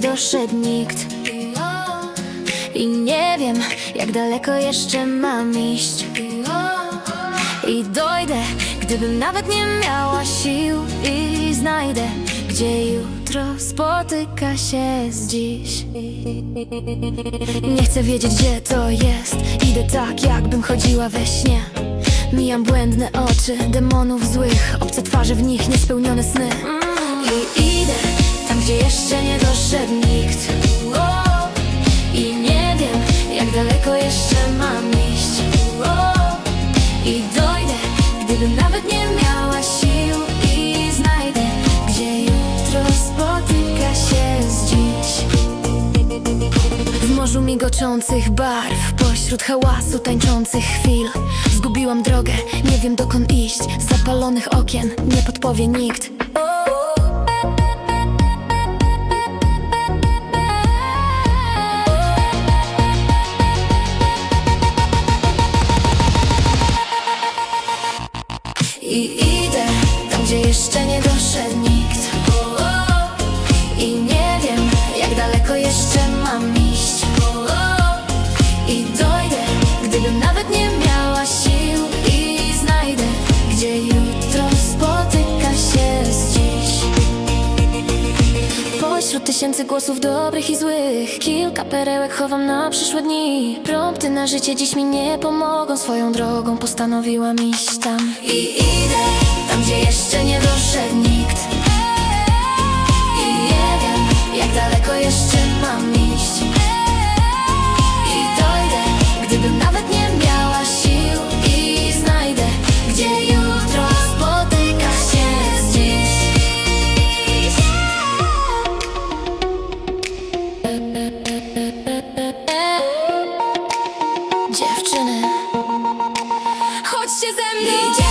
doszedł nikt. I nie wiem, jak daleko jeszcze mam iść. I dojdę, gdybym nawet nie miała sił. I znajdę, gdzie jutro spotyka się z dziś. Nie chcę wiedzieć, gdzie to jest. Idę tak, jakbym chodziła we śnie. Mijam błędne oczy demonów złych. Obce twarze w nich niespełnione sny gdzie jeszcze nie doszedł nikt. I nie wiem, jak daleko jeszcze mam iść. I dojdę, gdybym nawet nie miała sił. I znajdę, gdzie jutro spotyka się z dziś. W morzu migoczących barw Pośród hałasu tańczących chwil. Zgubiłam drogę, nie wiem dokąd iść. Zapalonych okien nie podpowie nikt idę tam, gdzie jeszcze nie doszedł nikt tysięcy głosów dobrych i złych. Kilka perełek chowam na przyszłe dni. Prompty na życie dziś mi nie pomogą. Swoją drogą postanowiłam iść tam. I idę tam, gdzie jeszcze nie doszedł Did